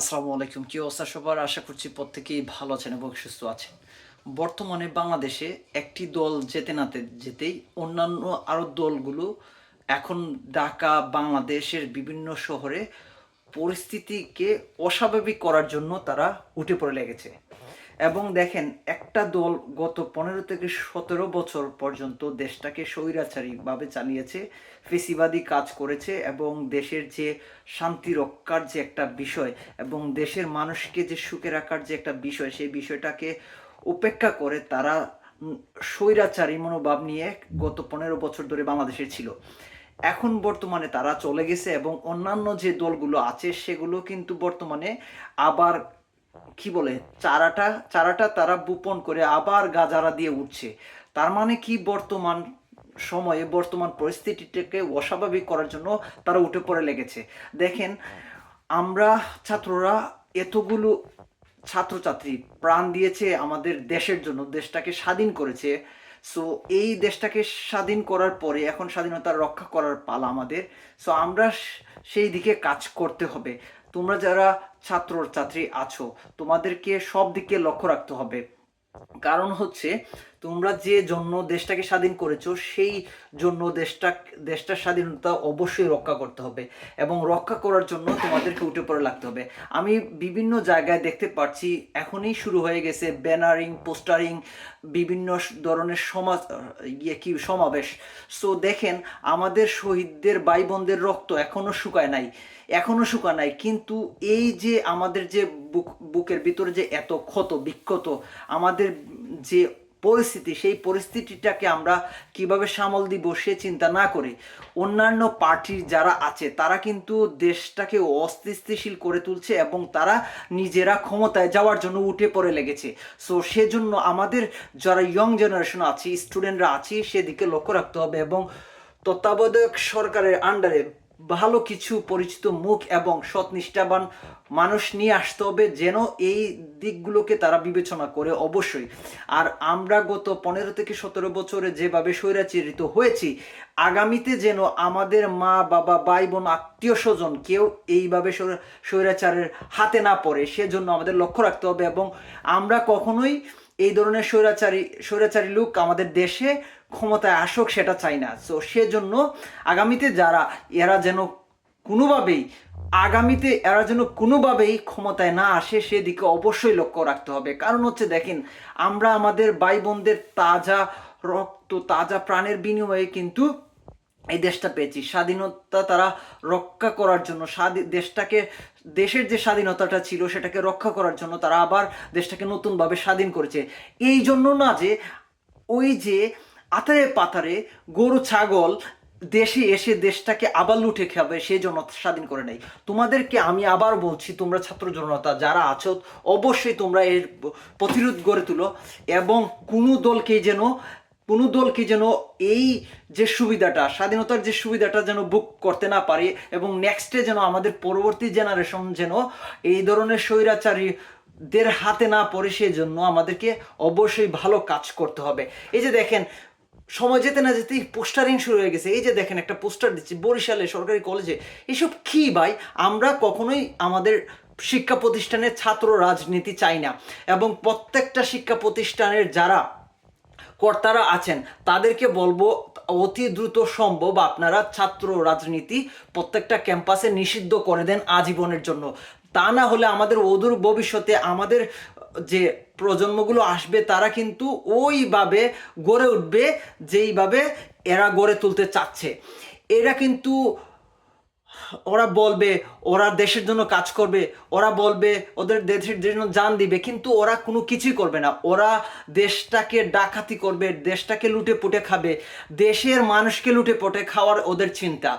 আসসালামু আলাইকুম। কি অবস্থা সবার? আশা করছি প্রত্যেকেই ভালো আছেন এবং সুস্থ আছেন। বর্তমানে বাংলাদেশে একটি দল যেতে নাতে যেতেই অন্যান্য আরও দলগুলো এখন ঢাকা, বাংলাদেশের বিভিন্ন শহরে পরিস্থিতিকে অস্বাভাবিক করার জন্য তারা উঠে পড়ে লেগেছে। এবং দেখেন, একটা দল গত পনেরো থেকে সতেরো বছর পর্যন্ত দেশটাকে স্বৈরাচারীভাবে চালিয়েছে, ফেসিবাদী কাজ করেছে এবং দেশের যে শান্তি রক্ষার যে একটা বিষয় এবং দেশের মানুষকে যে সুখে রাখার যে একটা বিষয়, সেই বিষয়টাকে উপেক্ষা করে তারা স্বৈরাচারী মনোভাব নিয়ে গত পনেরো বছর ধরে বাংলাদেশে ছিল। এখন বর্তমানে তারা চলে গেছে এবং অন্যান্য যে দলগুলো আছে, সেগুলো কিন্তু বর্তমানে আবার কি বলে, চারাটা চারাটা তারা বপন করে আবার গাজারা দিয়ে উঠছে। তার মানে কি বর্তমান সময়ে, বর্তমান পরিস্থিতিটাকে অস্বাভাবিক করার জন্য তারা উঠে পড়ে লেগেছে। দেখেন, আমরা ছাত্ররা এতগুলো ছাত্রছাত্রী প্রাণ দিয়েছে আমাদের দেশের জন্য, দেশটাকে স্বাধীন করেছে। সো এই দেশটাকে স্বাধীন করার পরে এখন স্বাধীনতা রক্ষা করার পালা আমাদের। সো আমরা সেই দিকে কাজ করতে হবে। তোমরা যারা ছাত্র ছাত্রী আছো, তোমাদেরকে সব দিকে লক্ষ্য রাখতে হবে। কারণ হচ্ছে, তোমরা যে জন্য দেশটাকে স্বাধীন করেছ, সেই জন্য দেশটা, দেশটার স্বাধীনতা অবশ্যই রক্ষা করতে হবে এবং রক্ষা করার জন্য তোমাদেরকে উঠে পড়ে লাগতে হবে। আমি বিভিন্ন জায়গায় দেখতে পাচ্ছি এখনই শুরু হয়ে গেছে ব্যানারিং, পোস্টারিং বিভিন্ন ধরনের সমাজ ইয়ে কি, সমাবেশ। সো দেখেন, আমাদের শহীদদের ভাই বোনদের রক্ত এখনও শুকায় নাই এখনও শুকায় নাই। কিন্তু এই যে আমাদের যে বুক, বুকের ভিতরে যে এত ক্ষত, বিক্ষত, আমাদের যে পরিস্থিতি, সেই পরিস্থিতিটাকে আমরা কীভাবে সামল দিব সে চিন্তা না করে, অন্যান্য পার্টির যারা আছে, তারা কিন্তু দেশটাকে অস্থিতিশীল করে তুলছে এবং তারা নিজেরা ক্ষমতায় যাওয়ার জন্য উঠে পড়ে লেগেছে। সো সেজন্য আমাদের যারা ইয়ং জেনারেশন আছে স্টুডেন্টরা আছে, সেদিকে লক্ষ্য রাখতে হবে এবং তত্ত্বাবধায়ক সরকারের আন্ডারে ভালো কিছু পরিচিত মুখ এবং সৎ নিষ্ঠাবান মানুষ নিয়ে আসতে হবে যেন এই দিকগুলোকে তারা বিবেচনা করে অবশ্যই। আর আমরা গত পনেরো থেকে সতেরো বছরে যেভাবে স্বৈরাচারিত হয়েছি, আগামীতে যেন আমাদের মা, বাবা ভাই বোন আত্মীয় স্বজন কেউ এইভাবে স্বৈরা- স্বৈরাচারের হাতে না পড়ে, সেজন্য আমাদের লক্ষ্য রাখতে হবে এবং আমরা কখনোই এই ধরনের স্বৈরাচারী স্বৈরাচারী লোক আমাদের দেশে ক্ষমতায় আসুক সেটা চাই না। সো সেজন্য আগামীতে যারা, এরা যেন কোনোভাবেই, আগামীতে এরা যেন কোনোভাবেই ক্ষমতায় না আসে, সেদিকে অবশ্যই লক্ষ্য রাখতে হবে। কারণ হচ্ছে, দেখেন, আমরা আমাদের ভাই বোনদের তাজা রক্ত, তাজা প্রাণের বিনিময়ে কিন্তু এই দেশটা পেয়েছি। স্বাধীনতা তারা রক্ষা করার জন্য, স্বাধী- দেশটাকে, দেশের যে স্বাধীনতাটা ছিল, সেটাকে রক্ষা করার জন্য তারা আবার দেশটাকে নতুনভাবে স্বাধীন করেছে। এই জন্য না যে, ওই যে আতারে পাতারে গরু, ছাগল, দেশে এসে দেশটাকে আবার লুটে খাবে সেই জন্য স্বাধীন করে নেই তোমাদেরকে আমি আবার বলছি, তোমরা ছাত্র জনতা যারা আছো, অবশ্যই তোমরা এর প্রতিরোধ গড়ে তুলো এবং কোনো দলকে যেন, কোনো দলকে যেন এই যে সুবিধাটা, স্বাধীনতার যে সুবিধাটা যেন বুক করতে না পারে এবং নেক্সটে যেন আমাদের পরবর্তী জেনারেশন যেন এই ধরনের স্বৈরাচারী দের হাতে না পড়ে সেই জন্য আমাদেরকে অবশ্যই ভালো কাজ করতে হবে। এই যে দেখেন সময় যেতে না যেতেই পোস্টারিং শুরু হয়ে গেছে। এই যে দেখেন একটা পোস্টার দিচ্ছি, বরিশালে সরকারি কলেজে। এসব কি ভাই? আমরা কখনোই আমাদের শিক্ষা প্রতিষ্ঠানের ছাত্র রাজনীতি চাই না। এবং প্রত্যেকটা শিক্ষা প্রতিষ্ঠানের যারা কর্তারা আছেন, তাদেরকে বলব, অতি দ্রুত সম্ভব আপনারা ছাত্র রাজনীতি প্রত্যেকটা ক্যাম্পাসে নিষিদ্ধ করে দেন আজীবনের জন্য। তা না হলে আমাদের অদূর ভবিষ্যতে আমাদের যে প্রজন্মগুলো আসবে, তারা কিন্তু ওইভাবে গড়ে উঠবে যেইভাবে এরা গড়ে তুলতে চাচ্ছে। এরা কিন্তু, ওরা বলবে, ওরা দেশের জন্য কাজ করবে, ওরা বলবে, ওদের দেশের জন্য জান দিবে, কিন্তু ওরা কোনো কিছুই করবে না। ওরা দেশটাকে ডাকাতি করবে, দেশটাকে লুটে পুটে খাবে, দেশের মানুষকে লুটে পুটে খাওয়ার ওদের চিন্তা।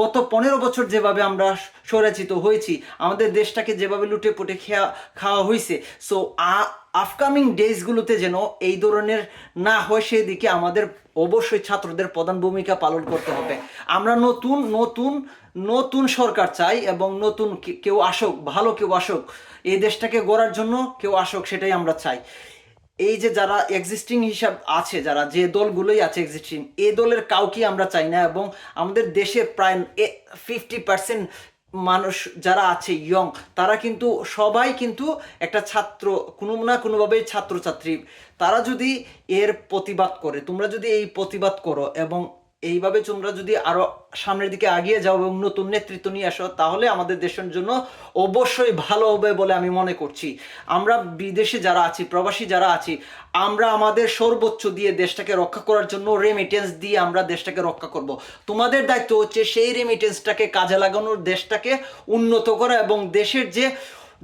গত পনেরো বছর যেভাবে আমরা স্বরাচিত হয়েছি, আমাদের দেশটাকে যেভাবে লুটে পুটে খেয়া, খাওয়া হয়েছে সো আপকামিং ডেজগুলোতে যেন এই ধরনের না হয়, সেদিকে আমাদের অবশ্যই ছাত্রদের প্রধান ভূমিকা পালন করতে হবে। আমরা নতুন নতুন নতুন সরকার চাই এবং নতুন কেউ আসুক, ভালো কেউ আসুক, এই দেশটাকে গড়ার জন্য কেউ আসুক, সেটাই আমরা চাই। এই যে যারা এক্সিস্টিং হিসাব আছে, যারা যে দলগুলোই আছে এক্সিস্টিং এই দলের কাউকে আমরা চাই না এবং আমাদের দেশে প্রায় ফিফটি পার্সেন্ট মানুষ যারা আছে ইয়ং তারা কিন্তু সবাই কিন্তু একটা ছাত্র, কোনো না কোনোভাবেই ছাত্রছাত্রী। তারা যদি এর প্রতিবাদ করে, তোমরা যদি এই প্রতিবাদ করো এবং এইভাবে তোমরা যদি আরও সামনের দিকে আগিয়ে যাও এবং নতুন নেতৃত্ব নিয়ে আসো, তাহলে আমাদের দেশের জন্য অবশ্যই ভালো হবে বলে আমি মনে করছি। আমরা বিদেশে যারা আছি, প্রবাসী যারা আছি, আমরা আমাদের সর্বোচ্চ দিয়ে দেশটাকে রক্ষা করার জন্য রেমিটেন্স দিয়ে আমরা দেশটাকে রক্ষা করব। তোমাদের দায়িত্ব হচ্ছে সেই রেমিটেন্সটাকে কাজে লাগানোর, দেশটাকে উন্নত করা এবং দেশের যে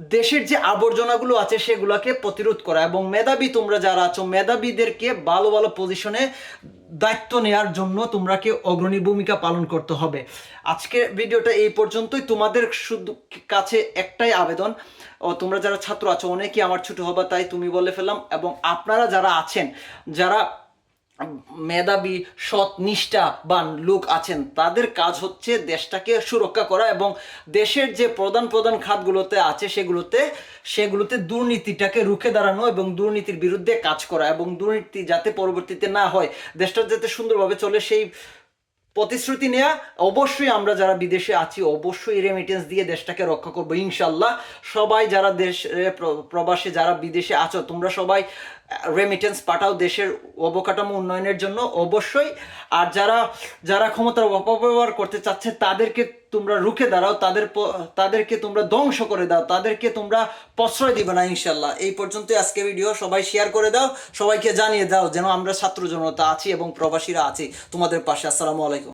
দেশের যে আবর্জনাগুলো আছে সেগুলোকে প্রতিরোধ করা এবং মেধাবী তোমরা যারা আছো, মেধাবীদেরকে ভালো ভালো পজিশনে দায়িত্ব নেওয়ার জন্য তোমরাকে অগ্রণী ভূমিকা পালন করতে হবে। আজকের ভিডিওটা এই পর্যন্তই। তোমাদের শুধু কাছে একটাই আবেদন, ও তোমরা যারা ছাত্র আছো, অনেকেই আমার ছোট হবা, তাই তুমি বলে ফেললাম। এবং আপনারা যারা আছেন, যারা মেধাবী, সৎ, নিষ্ঠাবান লোক আছেন। তাদের কাজ হচ্ছে দেশটাকে সুরক্ষা করা এবং দেশের যে প্রধান প্রধান খাতগুলোতে আছে সেগুলোতে সেগুলোতে দুর্নীতিটাকে রুখে দাঁড়ানো এবং দুর্নীতির বিরুদ্ধে কাজ করা এবং দুর্নীতি যাতে পরবর্তীতে না হয়, দেশটা যাতে সুন্দরভাবে চলে, সেই প্রতিশ্রুতি নেয়া। অবশ্যই আমরা যারা বিদেশে আছি, অবশ্যই রেমিটেন্স দিয়ে দেশটাকে রক্ষা করব, ইনশাল্লাহ। সবাই যারা দেশ প্রবাসে যারা বিদেশে আছো, তোমরা সবাই রেমিটেন্স পাঠাও দেশের অবকাঠামো উন্নয়নের জন্য। অবশ্যই। আর যারা যারা ক্ষমতার অপব্যবহার করতে চাচ্ছে, তাদেরকে তোমরা রুখে দাঁড়াও, তাদের তাদেরকে তোমরা ধ্বংস করে দাও, তাদেরকে তোমরা প্রশ্রয় দিবে না ইনশাল্লাহ এই পর্যন্ত আজকে ভিডিও সবাই শেয়ার করে দাও, সবাইকে জানিয়ে দাও যেন আমরা ছাত্র জনতা আছি এবং প্রবাসীরা আছি। তোমাদের পাশে, আসসালামু আলাইকুম।